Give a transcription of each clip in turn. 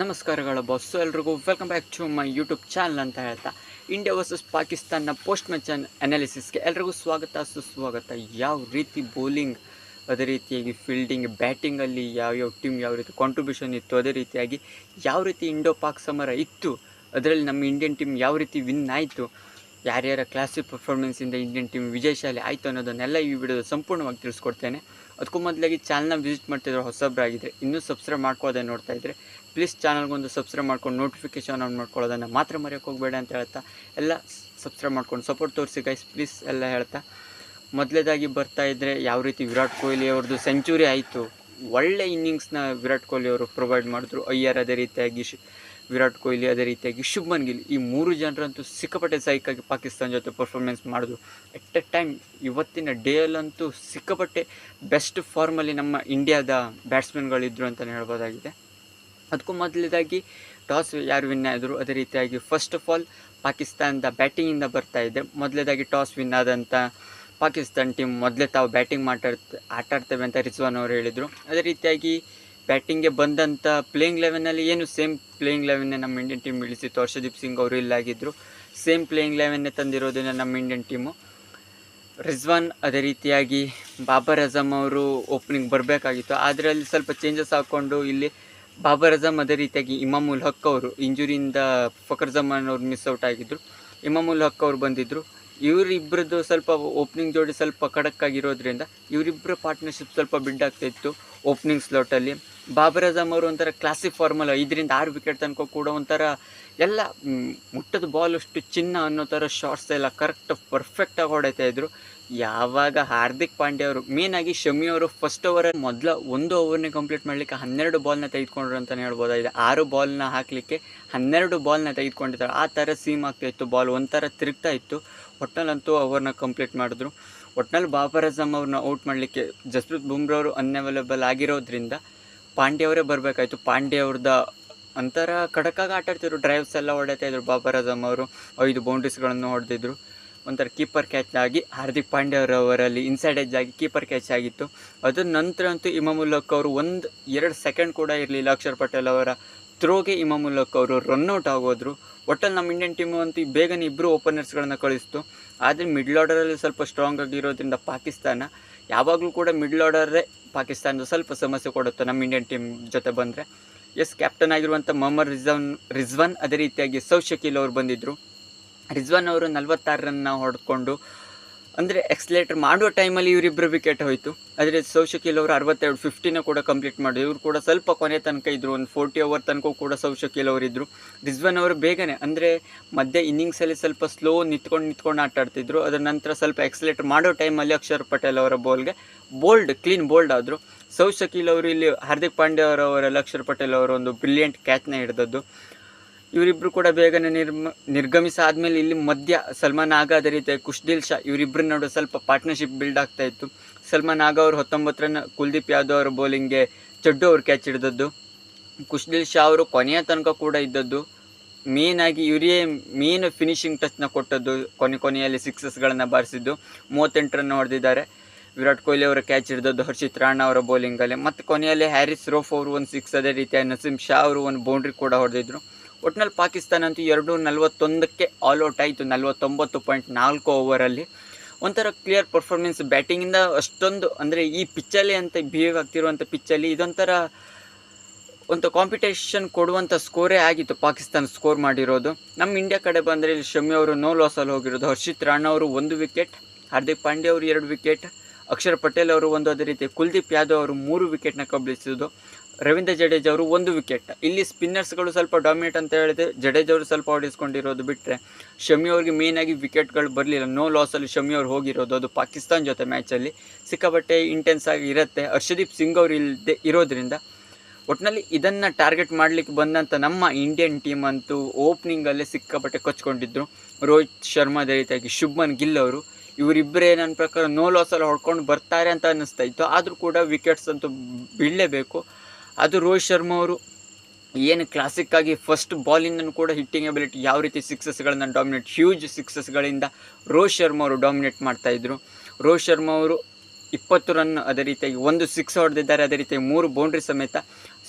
ನಮಸ್ಕಾರಗಳು ಬಾಸ್ ಎಲ್ರಿಗೂ welcome back to my YouTube channel ಅಂತ ಹೇಳ್ತಾ. India versus Pakistan post match ಅನಾಲಿಸಿಸ್ಗೆ ಎಲ್ರಿಗೂ ಸ್ವಾಗತ, ಸುಸ್ವಾಗತ. ಯಾವ ರೀತಿ ಬೌಲಿಂಗ್ ಅದೇ ರೀತಿಯಾಗಿ ಫೀಲ್ಡಿಂಗ್ ಬ್ಯಾಟಿಂಗಲ್ಲಿ ಯಾವ್ಯಾವ ಟೀಮ್ ಯಾವ ರೀತಿ ಕಾಂಟ್ರಿಬ್ಯೂಷನ್ ಇತ್ತು, ಅದೇ ರೀತಿಯಾಗಿ ಯಾವ ರೀತಿ ಇಂಡೋ ಪಾಕ್ ಸಮರ ಇತ್ತು, ಅದರಲ್ಲಿ ನಮ್ಮ ಇಂಡಿಯನ್ ಟೀಮ್ ಯಾವ ರೀತಿ ವಿನ್ ಆಯಿತು, ಯಾರ್ಯಾರ ಕ್ಲಾಸಿಕ್ ಪರ್ಫಾರ್ಮೆನ್ಸಿಂದ ಇಂಡಿಯನ್ ಟೀಮ್ ವಿಜಯಶಾಲಿ ಆಯಿತು ಅನ್ನೋದನ್ನೆಲ್ಲ ಈ ವಿಡಿಯೋದ ಸಂಪೂರ್ಣವಾಗಿ ತಿಳಿಸ್ಕೊಡ್ತೇನೆ. ಅದಕ್ಕೂ ಮೊದಲಾಗಿ ಚಾನಲ್ನ ವಿಸಿಟ್ ಮಾಡ್ತಿದ್ರೆ ಹೊಸಬ್ರಾಗಿದ್ದರೆ ಇನ್ನೂ ಸಬ್ಸ್ಕ್ರೈಬ್ ಮಾಡ್ಕೋದೆ ನೋಡ್ತಾ ಇದ್ದರೆ ಪ್ಲೀಸ್ ಚಾನಲ್ಗೊಂದು ಸಬ್ಸ್ಕ್ರೈಬ್ ಮಾಡ್ಕೊಂಡು ನೋಟಿಫಿಕೇಶನ್ ಆನ್ ಮಾಡ್ಕೊಳ್ಳೋದನ್ನು ಮಾತ್ರ ಮರೆಯೋಕೆ ಹೋಗಬೇಡ ಅಂತ ಹೇಳ್ತಾ, ಎಲ್ಲ ಸಬ್ಸ್ಕ್ರೈಬ್ ಮಾಡ್ಕೊಂಡು ಸಪೋರ್ಟ್ ತೋರಿಸಿ ಗೈಸ್ ಪ್ಲೀಸ್ ಎಲ್ಲ ಹೇಳ್ತಾ. ಮೊದಲೇದಾಗಿ ಬರ್ತಾ ಇದ್ದರೆ ಯಾವ ರೀತಿ ವಿರಾಟ್ ಕೊಹ್ಲಿ ಅವ್ರದ್ದು ಸೆಂಚುರಿ ಆಯಿತು, ಒಳ್ಳೆ ಇನ್ನಿಂಗ್ಸ್ನ ವಿರಾಟ್ ಕೊಹ್ಲಿ ಅವರು ಪ್ರೊವೈಡ್ ಮಾಡಿದ್ರು. ಅಯ್ಯರ್ ಅದೇ ರೀತಿಯಾಗಿ ವಿರಾಟ್ ಕೊಹ್ಲಿ ಅದೇ ರೀತಿಯಾಗಿ ಶುಭ್ಮನ್ ಗಿಲ್ ಈ ಮೂರು ಜನರಂತೂ ಸಿಕ್ಕಾಪಟ್ಟೆ ಸೈಕಾಗಿ ಪಾಕಿಸ್ತಾನ ಜೊತೆ ಪರ್ಫಾರ್ಮೆನ್ಸ್ ಮಾಡಿದ್ರು ಎಟ್ ಎ ಟೈಮ್ ಇವತ್ತಿನ ಡೇಯಲ್ಲಂತೂ ಸಿಕ್ಕಾಪಟ್ಟೆ ಬೆಸ್ಟ್ ಫಾರ್ಮಲ್ಲಿ ನಮ್ಮ ಇಂಡಿಯಾದ ಬ್ಯಾಟ್ಸ್ಮನ್ಗಳಿದ್ರು ಅಂತಲೇ ಹೇಳ್ಬೋದಾಗಿದೆ. ಅದಕ್ಕೂ ಮೊದಲನೇದಾಗಿ ಟಾಸ್ ಯಾರು ವಿನ್ ಆದರು ಅದೇ ರೀತಿಯಾಗಿ ಫಸ್ಟ್ ಆಫ್ ಆಲ್ ಪಾಕಿಸ್ತಾನದ ಬ್ಯಾಟಿಂಗಿಂದ ಬರ್ತಾ ಇದೆ. ಮೊದಲೇದಾಗಿ ಟಾಸ್ ವಿನ್ ಆದಂಥ ಪಾಕಿಸ್ತಾನ ಟೀಮ್ ಮೊದಲೇ ತಾವು ಬ್ಯಾಟಿಂಗ್ ಮಾತಾಡ್ತ, ಆಟಾಡ್ತೇವೆ ಅಂತ ರಿಜ್ವಾನ್ ಅವರು ಹೇಳಿದರು. ಅದೇ ರೀತಿಯಾಗಿ ಬ್ಯಾಟಿಂಗ್ಗೆ ಬಂದಂಥ ಪ್ಲೇಯಿಂಗ್ ಲೆವೆನಲ್ಲಿ ಏನು ಸೇಮ್ ಪ್ಲೇಯಿಂಗ್ ಲೆವೆನ್ನೇ ನಮ್ಮ ಇಂಡಿಯನ್ ಟೀಮ್ ಇಳಿಸಿತ್ತು ಹರ್ಷದೀಪ್ ಸಿಂಗ್ ಅವರು ಇಲ್ಲಾಗಿದ್ದರು ಸೇಮ್ ಪ್ಲೇಯಿಂಗ್ ಲೆವೆನ್ನೇ ತಂದಿರೋದನ್ನ ನಮ್ಮ ಇಂಡಿಯನ್ ಟೀಮು ರಿಜ್ವಾನ್ ಅದೇ ರೀತಿಯಾಗಿ ಬಾಬರ್ ಅಜಮ್ ಅವರು ಓಪನಿಂಗ್ ಬರಬೇಕಾಗಿತ್ತು. ಆದರೆ ಅಲ್ಲಿ ಸ್ವಲ್ಪ ಚೇಂಜಸ್ ಹಾಕ್ಕೊಂಡು ಇಲ್ಲಿ ಬಾಬರ್ ಅಜಮ್ ಅದೇ ರೀತಿಯಾಗಿ ಇಮಾಮುಲ್ ಹಕ್ ಅವರು ಇಂಜುರಿಯಿಂದ ಫಕರ್ ಜಮಾನ್ ಅವರು ಮಿಸ್ ಔಟ್ ಆಗಿದ್ದರು ಇಮಾಮುಲ್ ಹಕ್ ಅವರು ಬಂದಿದ್ದರು ಇವರಿಬ್ಬರದ್ದು ಸ್ವಲ್ಪ ಓಪನಿಂಗ್ ಜೋಡಿ ಸ್ವಲ್ಪ ಖಡಕ್ ಆಗಿರೋದ್ರಿಂದ ಇವರಿಬ್ಬರ ಪಾರ್ಟ್ನರ್ಶಿಪ್ ಸ್ವಲ್ಪ ಬಿಡ್ ಆಗ್ತಾಯಿತ್ತು ಓಪನಿಂಗ್ ಸ್ಲಾಟಲ್ಲಿ ಬಾಬರ್ ಅಜಮ್ ಅವರು ಒಂಥರ ಕ್ಲಾಸಿಕ್ ಫಾರ್ಮಲ್ ಇದರಿಂದ ಆರು ವಿಕೆಟ್ ತನಕ ಕೂಡ ಒಂಥರ ಎಲ್ಲ ಮುಟ್ಟದ ಬಾಲ್ ಅಷ್ಟು ಚಿನ್ನ ಅನ್ನೋ ಥರ ಶಾರ್ಟ್ಸ್ ಎಲ್ಲ ಕರೆಕ್ಟ್ ಪರ್ಫೆಕ್ಟಾಗಿ ಹೊಡಿತಾ ಇದ್ರು. ಯಾವಾಗ ಹಾರ್ದಿಕ್ ಪಾಂಡ್ಯ ಅವರು ಮೇನಾಗಿ ಶಮಿ ಅವರು ಫಸ್ಟ್ ಓವರ್ ಮೊದಲ ಒಂದು ಓವರ್ನೇ ಕಂಪ್ಲೀಟ್ ಮಾಡಲಿಕ್ಕೆ ಹನ್ನೆರಡು ಬಾಲ್ನ ತೆಗೆದುಕೊಂಡ್ರು ಅಂತಲೇ ಹೇಳ್ಬೋದಾಗಿದೆ ಆರು ಬಾಲ್ನ ಹಾಕಲಿಕ್ಕೆ ಹನ್ನೆರಡು ಬಾಲ್ನ ತೆಗೆದುಕೊಂಡಿದ್ದಾರೆ. ಆ ಥರ ಸೀಮ್ ಆಗ್ತಾ ಇತ್ತು ಬಾಲ್ ಒಂಥರ ತಿರುಗ್ತಾ ಇತ್ತು. ಒಟ್ನಲ್ಲಂತೂ ಓವರ್ನ ಕಂಪ್ಲೀಟ್ ಮಾಡಿದ್ರು. ಒಟ್ನಲ್ಲಿ ಬಾಬರ್ ಅಜಮ್ ಅವ್ರನ್ನ ಔಟ್ ಮಾಡಲಿಕ್ಕೆ ಜಸ್ಪ್ರೀತ್ ಬುಮ್ರಾ ಅವರು ಅನ್ಅವೈಲೇಬಲ್ ಆಗಿರೋದ್ರಿಂದ ಪಾಂಡ್ಯ ಅವರೇ ಬರಬೇಕಾಯ್ತು. ಪಾಂಡ್ಯ ಅವ್ರದ್ದು ಒಂಥರ ಖಡಕಾಗಿ ಆಟಾಡ್ತಿದ್ರು ಡ್ರೈವ್ಸ್ ಎಲ್ಲ ಹೊಡಿತಾ ಇದ್ರು. ಬಾಬರ್ ಅಜಮ್ ಅವರು ಐದು ಬೌಂಡ್ರೀಸ್ಗಳನ್ನು ಹೊಡೆದಿದ್ರು. ಒಂಥರ ಕೀಪರ್ ಕ್ಯಾಚ್ ಆಗಿ ಹಾರ್ದಿಕ್ ಪಾಂಡ್ಯ ಅವರಲ್ಲಿ ಇನ್ಸೈಡ್ ಎಜ್ ಆಗಿ ಕೀಪರ್ ಕ್ಯಾಚ್ ಆಗಿತ್ತು. ಅದರ ನಂತರ ಅಂತೂ ಇಮಾಮುಲ್ಲಕ್ ಅವರು ಒಂದು ಎರಡು ಸೆಕೆಂಡ್ ಕೂಡ ಇರಲಿಲ್ಲ. ಅಕ್ಷರ್ ಪಟೇಲ್ ಅವರ ಥ್ರೋಗೆ ಇಮಾಮ್ ಹಕ್ ಅವರು ರನ್ಔಟ್ ಆಗೋದ್ರು. ಒಟ್ಟಲ್ಲಿ ನಮ್ಮ ಇಂಡಿಯನ್ ಟೀಮು ಅಂತೂ ಬೇಗನೆ ಇಬ್ಬರು ಓಪನರ್ಸ್ಗಳನ್ನ ಕಳಿಸ್ತು. ಆದರೆ ಮಿಡ್ಲ್ ಆರ್ಡರಲ್ಲಿ ಸ್ವಲ್ಪ ಸ್ಟ್ರಾಂಗ್ ಆಗಿರೋದ್ರಿಂದ ಪಾಕಿಸ್ತಾನ, ಯಾವಾಗಲೂ ಕೂಡ ಮಿಡ್ಲ್ ಆರ್ಡರೇ ಪಾಕಿಸ್ತಾನದ ಸ್ವಲ್ಪ ಸಮಸ್ಯೆ ಕೊಡುತ್ತೆ ನಮ್ಮ ಇಂಡಿಯನ್ ಟೀಮ್ ಜೊತೆ ಬಂದರೆ. ಎಸ್ ಕ್ಯಾಪ್ಟನ್ ಆಗಿರುವಂಥ ಮೊಹಮ್ಮದ್ ರಿಜ್ವಾನ್ ರಿಜ್ವಾನ್ ಅದೇ ರೀತಿಯಾಗಿ ಸೌ ಶಕೀಲ್ ಅವರು ಬಂದಿದ್ದರು ರಿಜ್ವಾನ್ ಅವರು ನಲವತ್ತಾರು ರನ್ನ ಹೊಡೆದುಕೊಂಡು ಅಂದರೆ ಎಕ್ಸ್ಲೇಟರ್ ಮಾಡುವ ಟೈಮಲ್ಲಿ ಇವರಿಬ್ಬರು ವಿಕೆಟ್ ಹೋಯಿತು. ಆದರೆ ಸೌಶಕೀಲ್ ಅವರು ಅರವತ್ತೆರಡು ಫಿಫ್ಟಿನ ಕೂಡ ಕಂಪ್ಲೀಟ್ ಮಾಡಿದ್ರು. ಇವರು ಕೂಡ ಸ್ವಲ್ಪ ಕೊನೆ ತನಕ ಇದ್ದರು ಒಂದು ಫೋರ್ಟಿ ಓವರ್ ತನಕ ಕೂಡ ಸೌಶಕೀಲ್ ಅವರು ಅವರಿದ್ದರು ರಿಜ್ವಾನ್ ಅವರು ಬೇಗನೆ, ಅಂದರೆ ಮಧ್ಯೆ ಇನ್ನಿಂಗ್ಸಲ್ಲಿ ಸ್ವಲ್ಪ ಸ್ಲೋ ನಿಂತ್ಕೊಂಡು ನಿಂತ್ಕೊಂಡು ಆಟ ಆಡ್ತಿದ್ರು. ಅದರ ನಂತರ ಸ್ವಲ್ಪ ಎಕ್ಸ್ಲೇಟರ್ ಮಾಡೋ ಟೈಮಲ್ಲಿ ಅಕ್ಷರ್ ಪಟೇಲ್ ಅವರ ಬೋಲ್ಗೆ ಬೋಲ್ಡ್ ಕ್ಲೀನ್ ಬೋಲ್ಡ್ ಆದರು. ಸೌಶಕೀಲ್ ಅವರು ಇಲ್ಲಿ ಹಾರ್ದಿಕ್ ಪಾಂಡ್ಯ ಅವರವರೆಲ್ಲ ಅಕ್ಷರ್ ಪಟೇಲ್ ಅವರ ಒಂದು ಬ್ರಿಲಿಯಂಟ್ ಕ್ಯಾಚ್ನ ಹಿಡಿದದ್ದು. ಇವರಿಬ್ಬರು ಕೂಡ ಬೇಗನೆ ನಿರ್ಮ ನಿರ್ಗಮಿಸಾದ್ಮೇಲೆ ಇಲ್ಲಿ ಮಧ್ಯ ಸಲ್ಮಾನ್ ಆಗ ಅದೇ ರೀತಿ ಕುಶ್ದಿಲ್ ಶಾ ಇವರಿಬ್ಬರ ನಡುವೆ ಸ್ವಲ್ಪ ಪಾರ್ಟ್ನರ್ಶಿಪ್ ಬಿಲ್ಡ್ ಆಗ್ತಾ ಇತ್ತು. ಸಲ್ಮಾನ್ ಆಗ ಅವರು ಹತ್ತೊಂಬತ್ತು ರನ್ ಕುಲ್ದೀಪ್ ಯಾದವ್ ಅವರ ಬೌಲಿಂಗ್ಗೆ ಚಡ್ಡು ಅವರು ಕ್ಯಾಚ್ ಹಿಡಿದದ್ದು. ಕುಶ್ದಿಲ್ ಶಾ ಅವರು ಕೊನೆಯ ತನಕ ಕೂಡ ಇದ್ದದ್ದು. ಮೇನ್ ಆಗಿ ಇವರೇ ಮೇನ್ ಫಿನಿಶಿಂಗ್ ಟಚ್ನ ಕೊಟ್ಟದ್ದು, ಕೊನೆ ಕೊನೆಯಲ್ಲಿ ಸಿಕ್ಸಸ್ಗಳನ್ನು ಬಾರಿಸಿದ್ದು. ಮೂವತ್ತೆಂಟು ರನ್ ಹೊಡೆದಿದ್ದಾರೆ. ವಿರಾಟ್ ಕೊಹ್ಲಿ ಅವರ ಕ್ಯಾಚ್ ಹಿಡಿದದ್ದು, ಹರ್ಷಿತ್ ರಾಣಾ ಅವರ ಬೌಲಿಂಗಲ್ಲಿ ಮತ್ತು ಕೊನೆಯಲ್ಲಿ ಹ್ಯಾರಿಸ್ ರೋಫ್ ಅವರು ಒಂದು ಸಿಕ್ಸ್ ಅದೇ ರೀತಿಯ ನಸೀಮ್ ಶಾ ಅವರು ಒಂದು ಬೌಂಡ್ರಿ ಕೂಡ ಹೊಡೆದಿದ್ರು. ಒಟ್ಟಿನಲ್ಲಿ ಪಾಕಿಸ್ತಾನ ಅಂತೂ ಎರಡು ನಲ್ವತ್ತೊಂದಕ್ಕೆ ಆಲ್ ಔಟ್ ಆಯಿತು, ನಲ್ವತ್ತೊಂಬತ್ತು ಪಾಯಿಂಟ್ ನಾಲ್ಕು ಓವರಲ್ಲಿ ಒಂಥರ ಕ್ಲಿಯರ್ ಪರ್ಫಾರ್ಮೆನ್ಸ್ ಬ್ಯಾಟಿಂಗಿಂದ ಅಷ್ಟೊಂದು, ಅಂದರೆ ಈ ಪಿಚ್ಚಲ್ಲಿ ಅಂತ ಬಿಹೇವ್ ಆಗ್ತಿರುವಂಥ ಪಿಚ್ಚಲ್ಲಿ ಇದೊಂಥರ ಒಂದು ಕಾಂಪಿಟೇಷನ್ ಕೊಡುವಂಥ ಸ್ಕೋರೇ ಆಗಿತ್ತು ಪಾಕಿಸ್ತಾನ ಸ್ಕೋರ್ ಮಾಡಿರೋದು. ನಮ್ಮ ಇಂಡಿಯಾ ಕಡೆ ಬಂದರೆ ಇಲ್ಲಿ ಶಮಿ ಅವರು ನೋ ಲಾಸಲ್ಲಿ ಹೋಗಿರೋದು, ಹರ್ಷಿತ್ ರಾಣಾ ಅವರು ಒಂದು ವಿಕೆಟ್ ಹಾರ್ದಿಕ್ ಪಾಂಡ್ಯ ಅವರು ಎರಡು ವಿಕೆಟ್ ಅಕ್ಷರ್ ಪಟೇಲ್ ಅವರು ಒಂದು ಅದೇ ರೀತಿ ಕುಲ್ದೀಪ್ ಯಾದವ್ ಅವರು ಮೂರು ವಿಕೆಟ್ನ ಕಬಳಿಸಿದ್ದು ರವೀಂದ್ರ ಜಡೇಜಾ ಅವರು ಒಂದು ವಿಕೆಟ್ ಇಲ್ಲಿ ಸ್ಪಿನ್ನರ್ಸ್ಗಳು ಸ್ವಲ್ಪ ಡಾಮಿನೇಟ್ ಅಂತ ಹೇಳಿದ್ರೆ ಜಡೇಜಾ ಅವರು ಸ್ವಲ್ಪ ಆಡಿಸ್ಕೊಂಡಿರೋದು ಬಿಟ್ಟರೆ ಶಮಿ ಅವ್ರಿಗೆ ಮೇಯ್ನಾಗಿ ವಿಕೆಟ್ಗಳು ಬರಲಿಲ್ಲ. ನೋ ಲಾಸಲ್ಲಿ ಶಮಿ ಅವ್ರು ಹೋಗಿರೋದು. ಅದು ಪಾಕಿಸ್ತಾನ್ ಜೊತೆ ಮ್ಯಾಚಲ್ಲಿ ಸಿಕ್ಕಾಪಟ್ಟೆ ಇಂಟೆನ್ಸ್ ಆಗಿ ಇರುತ್ತೆ. ಹರ್ಷದೀಪ್ ಸಿಂಗ್ ಅವರು ಇಲ್ಲದೆ ಇರೋದ್ರಿಂದ ಒಟ್ಟಿನಲ್ಲಿ ಇದನ್ನು ಟಾರ್ಗೆಟ್ ಮಾಡಲಿಕ್ಕೆ ಬಂದಂಥ ನಮ್ಮ ಇಂಡಿಯನ್ ಟೀಮ್ ಅಂತೂ ಓಪನಿಂಗಲ್ಲೇ ಸಿಕ್ಕಾಪಟ್ಟೆ ಕೊಚ್ಕೊಂಡಿದ್ರು. ರೋಹಿತ್ ಶರ್ಮಾ ಅದೇ ರೀತಿಯಾಗಿ ಶುಭ್ಮನ್ ಗಿಲ್ ಅವರು. ಇವರಿಬ್ಬರೇ ನನ್ನ ಪ್ರಕಾರ ನೋ ಲಾಸಲ್ಲಿ ಹೊಡ್ಕೊಂಡು ಬರ್ತಾರೆ ಅಂತ ಅನ್ನಿಸ್ತಾ ಇತ್ತು. ಆದರೂ ಕೂಡ ವಿಕೆಟ್ಸ್ ಅಂತೂ ಬೀಳಲೇಬೇಕು. ಅದು ರೋಹಿತ್ ಶರ್ಮಾ ಅವರು ಏನು ಕ್ಲಾಸಿಕ್ ಆಗಿ ಫಸ್ಟ್ ಬಾಲಿಂದನೂ ಕೂಡ ಹಿಟ್ಟಿಂಗ್ ಎಬಿಲಿಟಿ ಯಾವ ರೀತಿ ಸಿಕ್ಸಸ್ಗಳನ್ನು ಡಾಮಿನೇಟ್ ಹ್ಯೂಜ್ ಸಿಕ್ಸಸ್ಗಳಿಂದ ರೋಹಿತ್ ಶರ್ಮಾ ಅವರು ಡಾಮಿನೇಟ್ ಮಾಡ್ತಾಯಿದ್ರು ರೋಹಿತ್ ಶರ್ಮಾ ಅವರು ಇಪ್ಪತ್ತು ರನ್ ಅದೇ ರೀತಿಯಾಗಿ ಒಂದು ಸಿಕ್ಸ್ ಹೊಡೆದಿದ್ದಾರೆ, ಅದೇ ರೀತಿಯಾಗಿ ಮೂರು ಬೌಂಡ್ರಿ ಸಮೇತ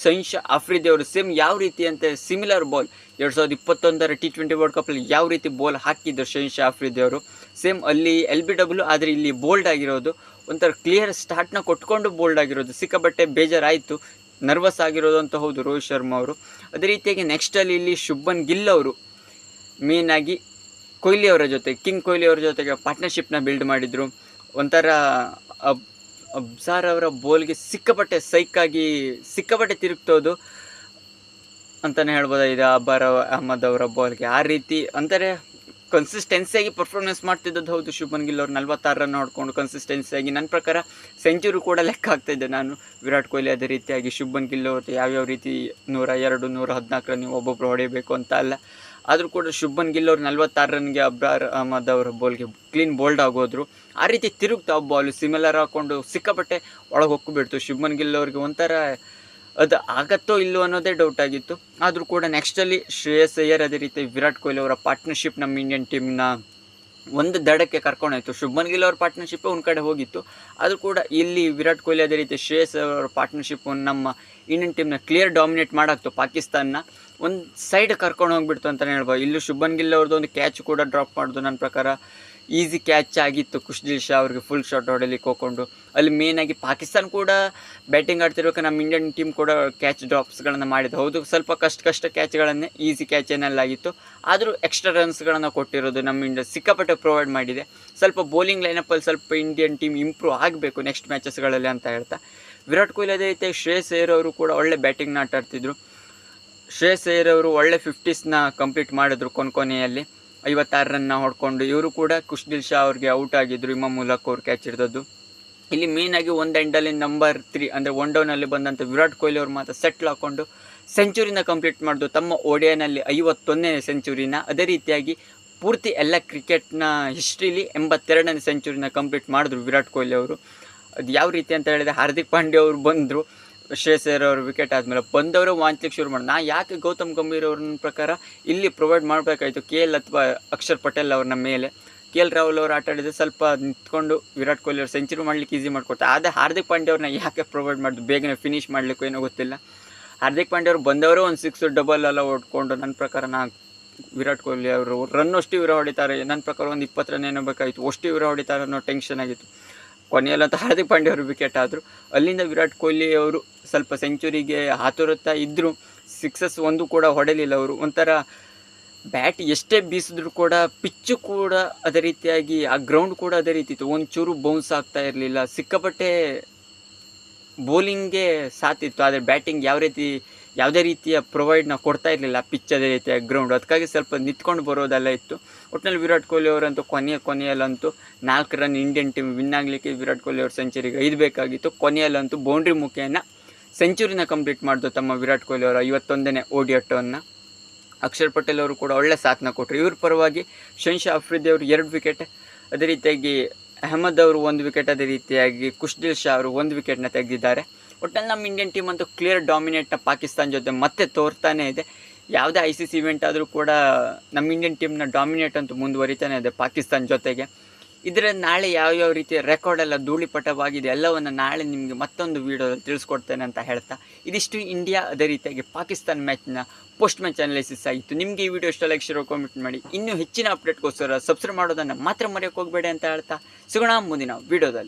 ಸೈನ್ಶ ಆಫ್ರಿದಿ ಅವರು ಸೇಮ್ ಯಾವ ರೀತಿ ಅಂತ? ಸಿಮಿಲರ್ ಬಾಲ್ ಎರಡು ಸಾವಿರದ ಇಪ್ಪತ್ತೊಂದರ ಟಿ ಟ್ವೆಂಟಿ ವರ್ಲ್ಡ್ ಕಪ್ಪಲ್ಲಿ ಯಾವ ರೀತಿ ಬಾಲ್ ಹಾಕಿದ್ರು ಸಂಶ ಆಫ್ರಿದಿ ಅವರು ಸೇಮ್ ಅಲ್ಲಿ ಎಲ್ ಬಿ ಡಬ್ಲ್ಯೂ ಆದರೆ ಇಲ್ಲಿ ಬೋಲ್ಡ್ ಆಗಿರೋದು. ಒಂಥರ ಕ್ಲಿಯರ್ ಸ್ಟಾರ್ಟ್ನ ಕೊಟ್ಕೊಂಡು ಬೋಲ್ಡ್ ಆಗಿರೋದು. ಸಿಕ್ಕಾಬಟ್ಟೆ ಬೇಜಾರಾಯಿತು. ನರ್ವಸ್ ಆಗಿರೋದು ಅಂತ ಹೌದು ರೋಹಿತ್ ಶರ್ಮಾ ಅವರು. ಅದೇ ರೀತಿಯಾಗಿ ನೆಕ್ಸ್ಟಲ್ಲಿ ಇಲ್ಲಿ ಶುಭನ್ ಗಿಲ್ ಅವರು. ಮೇಯ್ನಾಗಿ ಕೊಹ್ಲಿ ಅವರ ಜೊತೆ, ಕಿಂಗ್ ಕೊಹ್ಲಿ ಅವರ ಜೊತೆಗೆ ಪಾರ್ಟ್ನರ್ಶಿಪ್ನ ಬಿಲ್ಡ್ ಮಾಡಿದರು. ಒಂಥರ ಅಬ್ಸಾರ್ ಅವರ ಬೋಲ್ಗೆ ಸಿಕ್ಕಾಪಟ್ಟೆ ಸೈಕಾಗಿ ಸಿಕ್ಕಾಪಟ್ಟೆ ತಿರುಗ್ತೋದು ಅಂತಲೇ ಹೇಳ್ಬೋದಾಗಿದೆ ಅಬ್ಬಾರ್ ಅಹಮದ್ ಅವರ ಬಾಲ್ಗೆ? ಆ ರೀತಿ ಅಂದರೆ ಕನ್ಸಿಸ್ಟೆನ್ಸಿಯಾಗಿ ಪರ್ಫಾರ್ಮೆನ್ಸ್ ಮಾಡ್ತಿದ್ದದ್ದು ಹೌದು ಶುಭನ್ ಗಿಲ್ ಅವ್ರು ನಲ್ವತ್ತಾರು ರನ್ ಹೊಡ್ಕೊಂಡು ಕನ್ಸಿಸ್ಟೆನ್ಸಿಯಾಗಿ ನನ್ನ ಪ್ರಕಾರ ಸೆಂಚುರಿ ಕೂಡ ಲೆಕ್ಕ ಆಗ್ತಾಯಿದ್ದೆ ನಾನು. ವಿರಾಟ್ ಕೊಹ್ಲಿ ಅದೇ ರೀತಿಯಾಗಿ ಶುಭನ್ ಗಿಲ್ ಅವ್ರದ್ದು ಯಾವ್ಯಾವ ರೀತಿ ನೂರ ಎರಡು, ನೂರ ಹದಿನಾಲ್ಕರ ನೀವು ಒಬ್ಬೊಬ್ಬರು ಹೊಡಿಬೇಕು ಅಂತ ಅಲ್ಲ. ಆದರೂ ಕೂಡ ಶುಭನ್ ಗಿಲ್ ಅವರು ನಲ್ವತ್ತಾರು ರನ್ಗೆ ಅಬ್ರಾರ್ ಅಹಮದ್ ಅವರ ಬಾಲ್ಗೆ ಕ್ಲೀನ್ ಬೋಲ್ಡ್ ಆಗೋದ್ರು. ಆ ರೀತಿ ತಿರುಗ್ತಾ ಬಾಲು ಸಿಮಿಲರ್ ಹಾಕೊಂಡು ಸಿಕ್ಕಾಪಟ್ಟೆ ಒಳಗೆ ಹೋಗ್ಬಿಡ್ತು ಶುಭನ್ ಗಿಲ್ ಅವ್ರಿಗೆ ಒಂಥರ ಅದು ಆಗತ್ತೋ ಇಲ್ಲೋ ಅನ್ನೋದೇ ಡೌಟ್ ಆಗಿತ್ತು. ಆದರೂ ಕೂಡ ನೆಕ್ಸ್ಟಲ್ಲಿ ಶ್ರೇಯಸ್ ಅಯ್ಯರ್ ಅದೇ ರೀತಿ ವಿರಾಟ್ ಕೊಹ್ಲಿ ಅವರ ಪಾರ್ಟ್ನರ್ಶಿಪ್ ನಮ್ಮ ಇಂಡಿಯನ್ ಟೀಮ್ನ ಒಂದು ದಡಕ್ಕೆ ಕರ್ಕೊಂಡೋಯ್ತು ಶುಭನ್ ಗಿಲ್ ಅವ್ರ ಪಾರ್ಟ್ನರ್ಶಿಪ್ ಒಂದು ಕಡೆ ಹೋಗಿತ್ತು. ಆದರೂ ಕೂಡ ಇಲ್ಲಿ ವಿರಾಟ್ ಕೊಹ್ಲಿ ಅದೇ ರೀತಿ ಶ್ರೇಯಸ್ ಅವರ ಪಾರ್ಟ್ನರ್ಶಿಪ್ ನಮ್ಮ ಇಂಡಿಯನ್ ಟೀಮ್ನ ಕ್ಲಿಯರ್ ಡಾಮಿನೇಟ್ ಮಾಡಾಕ್ತು ಪಾಕಿಸ್ತಾನ ಒಂದು ಸೈಡ್ ಕರ್ಕೊಂಡು ಹೋಗ್ಬಿಡ್ತು ಅಂತಲೇ ಹೇಳ್ಬೋದು. ಇಲ್ಲೂ ಶುಭನ್ ಗಿಲ್ ಅವ್ರದ್ದು ಒಂದು ಕ್ಯಾಚ್ ಕೂಡ ಡ್ರಾಪ್ ಮಾಡೋದು ನನ್ನ ಪ್ರಕಾರ. ಈಸಿ ಕ್ಯಾಚ್ ಆಗಿತ್ತು ಖುಷ್ದಿಲ್ ಶಾ ಅವ್ರಿಗೆ ಫುಲ್ ಶಾಟ್ ಹೊಡಲಿಕ್ಕೆ ಹೋಗ್ಕೊಂಡು. ಅಲ್ಲಿ ಮೇಯ್ನಾಗಿ ಪಾಕಿಸ್ತಾನ ಕೂಡ ಬ್ಯಾಟಿಂಗ್ ಆಡ್ತಿರ್ಬೇಕು. ನಮ್ಮ ಇಂಡಿಯನ್ ಟೀಮ್ ಕೂಡ ಕ್ಯಾಚ್ ಡ್ರಾಪ್ಸ್ಗಳನ್ನು ಮಾಡಿದ್ದು. ಹೌದು, ಸ್ವಲ್ಪ ಕಷ್ಟ ಕಷ್ಟ ಕ್ಯಾಚ್ಗಳನ್ನೇ ಈಸಿ ಕ್ಯಾಚ್ ಏನೆಲ್ಲಾಗಿತ್ತು ಆದರೂ ಎಕ್ಸ್ಟ್ರಾ ರನ್ಸ್ಗಳನ್ನು ಕೊಟ್ಟಿರೋದು ನಮ್ಮ ಇಂಡಿಯಾ ಸಿಕ್ಕಾಪಟ್ಟೆ ಪ್ರೊವೈಡ್ ಮಾಡಿದೆ. ಸ್ವಲ್ಪ ಬೌಲಿಂಗ್ ಲೈನಪ್ಪಲ್ಲಿ ಸ್ವಲ್ಪ ಇಂಡಿಯನ್ ಟೀಮ್ ಇಂಪ್ರೂವ್ ಆಗಬೇಕು ನೆಕ್ಸ್ಟ್ ಮ್ಯಾಚಸ್ಗಳಲ್ಲಿ ಅಂತ ಹೇಳ್ತಾ. ವಿರಾಟ್ ಕೊಹ್ಲಿ ಅದೇ ಶ್ರೇಯಸ್ ಅಯ್ಯರ್ ಅವರು ಕೂಡ ಒಳ್ಳೆ ಬ್ಯಾಟಿಂಗ್ನ ಆಟ ಆಡ್ತಿದ್ರು. ಶ್ರೇಯಸ್ ಅಯ್ಯರ್ ಅವರು ಒಳ್ಳೆ ಫಿಫ್ಟೀಸ್ನ ಕಂಪ್ಲೀಟ್ ಮಾಡಿದ್ರು ಕೊನೆಯಲ್ಲಿ ಐವತ್ತಾರು ರನ್ನ ಹೊಡ್ಕೊಂಡು ಇವರು ಕೂಡ ಕುಶ್ದಿಲ್ ಶಾ ಅವ್ರಿಗೆ ಔಟ್ ಆಗಿದ್ರು ಇಮಾಮ್ ಮೂಲಕ ಅವ್ರು ಕ್ಯಾಚ್ ಹಿಡಿದದ್ದು. ಇಲ್ಲಿ ಮೇನಾಗಿ ಒಂದು ಎಂಡಲ್ಲಿ ನಂಬರ್ ತ್ರೀ ಅಂದರೆ ಒನ್ ಡೌನಲ್ಲಿ ಬಂದಂಥ ವಿರಾಟ್ ಕೊಹ್ಲಿ ಅವರು ಮಾತ್ರ ಸೆಟ್ಲ್ ಹಾಕ್ಕೊಂಡು ಸೆಂಚುರಿನ ಕಂಪ್ಲೀಟ್ ಮಾಡಿದ್ರು ತಮ್ಮ ಓಡಿಯಾನಲ್ಲಿ ಐವತ್ತೊಂದನೇ ಸೆಂಚುರಿನ ಅದೇ ರೀತಿಯಾಗಿ ಪೂರ್ತಿ ಎಲ್ಲ ಕ್ರಿಕೆಟ್ನ ಹಿಸ್ಟ್ರಿಲಿ ಎಂಬತ್ತೆರಡನೇ ಸೆಂಚುರಿನ ಕಂಪ್ಲೀಟ್ ಮಾಡಿದ್ರು ವಿರಾಟ್ ಕೊಹ್ಲಿ ಅವರು. ಅದು ಯಾವ ರೀತಿ ಅಂತ ಹೇಳಿದರೆ ಹಾರ್ದಿಕ್ ಪಾಂಡ್ಯ ಅವರು ಬಂದರು. ಶ್ರೇಯಸ್ ಅಯ್ಯರ್ ಅವರು ವಿಕೆಟ್ ಆದಮೇಲೆ ಬಂದವರು ವಾಂಚ್ಲಿಕ್ಕೆ ಶುರು ಮಾಡಿ. ನಾ ಯಾಕೆ ಗೌತಮ್ ಗಂಭೀರ್ ಅವ್ರನ್ನ ಪ್ರಕಾರ ಇಲ್ಲಿ ಪ್ರೊವೈಡ್ ಮಾಡಬೇಕಾಯಿತು. ಕೆ ಎಲ್ ಅಥವಾ ಅಕ್ಷರ್ ಪಟೇಲ್ ಅವ್ರನ್ನ ಮೇಲೆ. ಕೆ ಎಲ್ ರಾಹುಲ್ ಅವರು ಆಟ ಆಡಿದ್ರೆ ಸ್ವಲ್ಪ ನಿಂತ್ಕೊಂಡು ವಿರಾಟ್ ಕೊಹ್ಲಿ ಅವ್ರು ಸೆಂಚುರಿ ಮಾಡ್ಲಿಕ್ಕೆ ಈಸಿ ಮಾಡ್ಕೊತಾರೆ ಆದರೆ ಹಾರ್ದಿಕ್ ಪಾಂಡ್ಯ ಅವ್ರನ್ನ ಯಾಕೆ ಪ್ರೊವೈಡ್ ಮಾಡಿದ್ರು ಬೇಗನೆ ಫಿನಿಶ್ ಮಾಡಲಿಕ್ಕೂ ಏನೋ ಗೊತ್ತಿಲ್ಲ. ಹಾರ್ದಿಕ್ ಪಾಂಡ್ಯ ಅವರು ಬಂದವರು ಒಂದು ಸಿಕ್ಸ್ ಡಬಲ್ ಎಲ್ಲ ಓಡ್ಕೊಂಡು ನನ್ನ ಪ್ರಕಾರ ನಾ ವಿರಾಟ್ ಕೊಹ್ಲಿ ಅವರು ರನ್ ಅಷ್ಟು ಇವರು ಹೊಡಿತಾರೆ. ನನ್ನ ಪ್ರಕಾರ ಒಂದು ಇಪ್ಪತ್ತು ರನ್ ಏನೋ ಬೇಕಾಗಿತ್ತು ಅಷ್ಟು ಇವರು ಹೊಡಿತಾರೆ ಅನ್ನೋ ಟೆನ್ಷನ್ ಆಗಿತ್ತು. ಕೊನೆಯಲ್ಲಂತ ಹಾರ್ದಿಕ್ ಪಾಂಡ್ಯ ಅವರು ವಿಕೆಟ್ ಆದರು. ಅಲ್ಲಿಂದ ವಿರಾಟ್ ಕೊಹ್ಲಿ ಅವರು ಸ್ವಲ್ಪ ಸೆಂಚುರಿಗೆ ಹಾತೊರುತ್ತಾ ಇದ್ದರು ಸಿಕ್ಸಸ್ ಒಂದು ಕೂಡ ಹೊಡೆಯಲಿಲ್ಲ ಅವರು. ಒಂಥರ ಬ್ಯಾಟ್ ಎಷ್ಟೇ ಬೀಸಿದ್ರು ಕೂಡ, ಪಿಚ್ಚು ಕೂಡ ಅದೇ ರೀತಿಯಾಗಿ, ಆ ಗ್ರೌಂಡ್ ಕೂಡ ಅದೇ ರೀತಿ ಇತ್ತು. ಒಂಚೂರು ಬೌನ್ಸ್ ಆಗ್ತಾ ಇರಲಿಲ್ಲ. ಸಿಕ್ಕಾಪಟ್ಟೆ ಬೌಲಿಂಗ್ಗೆ ಸಾತಿತ್ತು ಆದರೆ ಬ್ಯಾಟಿಂಗ್ ಯಾವ ರೀತಿ ಯಾವುದೇ ರೀತಿಯ ಪ್ರೊವೈಡ್ನ ಕೊಡ್ತಾ ಇರಲಿಲ್ಲ ಪಿಚ್ ಅದೇ ರೀತಿಯ ಗ್ರೌಂಡ್ ಅದಕ್ಕಾಗಿ ಸ್ವಲ್ಪ ನಿಂತ್ಕೊಂಡು ಬರೋದೆಲ್ಲ ಇತ್ತು. ಒಟ್ಟಿನಲ್ಲಿ ವಿರಾಟ್ ಕೊಹ್ಲಿ ಅವರಂತೂ ಕೊನೆಯ ಕೊನೆಯಲ್ಲಂತೂ ನಾಲ್ಕು ರನ್ ಇಂಡಿಯನ್ ಟೀಮ್ ವಿನ್ ಆಗಲಿಕ್ಕೆ ವಿರಾಟ್ ಕೊಹ್ಲಿ ಅವ್ರ ಸೆಂಚುರಿಗೆ ಐದು ಬೇಕಾಗಿತ್ತು. ಕೊನೆಯಲ್ಲಂತೂ ಬೌಂಡ್ರಿ ಮುಖೇನ ಸೆಂಚುರಿನ ಕಂಪ್ಲೀಟ್ ಮಾಡಿದ್ರು ತಮ್ಮ ವಿರಾಟ್ ಕೊಹ್ಲಿ ಅವರ ಐವತ್ತೊಂದನೇ ಓಡಿಯಟ್ಟವನ್ನು ಅಕ್ಷರ್ ಪಟೇಲ್ ಅವರು ಕೂಡ ಒಳ್ಳೆ ಸಾಥ್ನ ಕೊಟ್ಟರು ಇವ್ರ ಪರವಾಗಿ ಶಂಶಾ ಅಫ್ರಿದಿ ಅವರು ಎರಡು ವಿಕೆಟ್ ಅದೇ ರೀತಿಯಾಗಿ ಅಹಮದ್ ಅವರು ಒಂದು ವಿಕೆಟ್ ಅದೇ ರೀತಿಯಾಗಿ ಕುಶ್ದಿಲ್ ಶಾ ಅವರು ಒಂದು ವಿಕೆಟ್ನ ತೆಗೆದಿದ್ದಾರೆ. ಒಟ್ಟಲ್ಲಿ ನಮ್ಮ ಇಂಡಿಯನ್ ಟೀಮ್ ಅಂತೂ ಕ್ಲಿಯರ್ ಡಾಮಿನೇಟ್ನ ಪಾಕಿಸ್ತಾನ ಜೊತೆ ಮತ್ತೆ ತೋರ್ತಾನೆ ಇದೆ. ಯಾವುದೇ ಐ ಸಿ ಸಿ ಇವೆಂಟ್ ಆದರೂ ಕೂಡ ನಮ್ಮ ಇಂಡಿಯನ್ ಟೀಮ್ನ ಡಾಮಿನೇಟ್ ಅಂತೂ ಮುಂದುವರಿತಾನೆ ಇದೆ ಪಾಕಿಸ್ತಾನ ಜೊತೆಗೆ. ಇದರ ನಾಳೆ ಯಾವ್ಯಾವ ರೀತಿಯ ರೆಕಾರ್ಡ್ ಎಲ್ಲ ಧೂಳಿಪಟವಾಗಿದೆ ಎಲ್ಲವನ್ನು ನಾಳೆ ನಿಮಗೆ ಮತ್ತೊಂದು ವೀಡಿಯೋದಲ್ಲಿ ತಿಳಿಸ್ಕೊಡ್ತೇನೆ ಅಂತ ಹೇಳ್ತಾ. ಇದಿಷ್ಟು ಇಂಡಿಯಾ ಅದೇ ರೀತಿಯಾಗಿ ಪಾಕಿಸ್ತಾನ ಮ್ಯಾಚ್ನ ಪೋಸ್ಟ್ ಮ್ಯಾಚ್ ಅನಾಲಿಸಿಸ್ ಆಯಿತು ನಿಮಗೆ ಈ ವಿಡಿಯೋ ಇಷ್ಟ ಲೈಕ್ ಶೇರ್ ಕಾಮೆಂಟ್ ಮಾಡಿ. ಇನ್ನೂ ಹೆಚ್ಚಿನ ಅಪ್ಡೇಟ್ಗೋಸ್ಕರ ಸಬ್ಸ್ಕ್ರೈಬ್ ಮಾಡೋದನ್ನು ಮಾತ್ರ ಮರೆಯೋಕೆ ಹೋಗಬೇಡಿ ಅಂತ ಹೇಳ್ತಾ. ಸಿಗೋಣ ಮುಂದಿನ ವೀಡಿಯೋದಲ್ಲಿ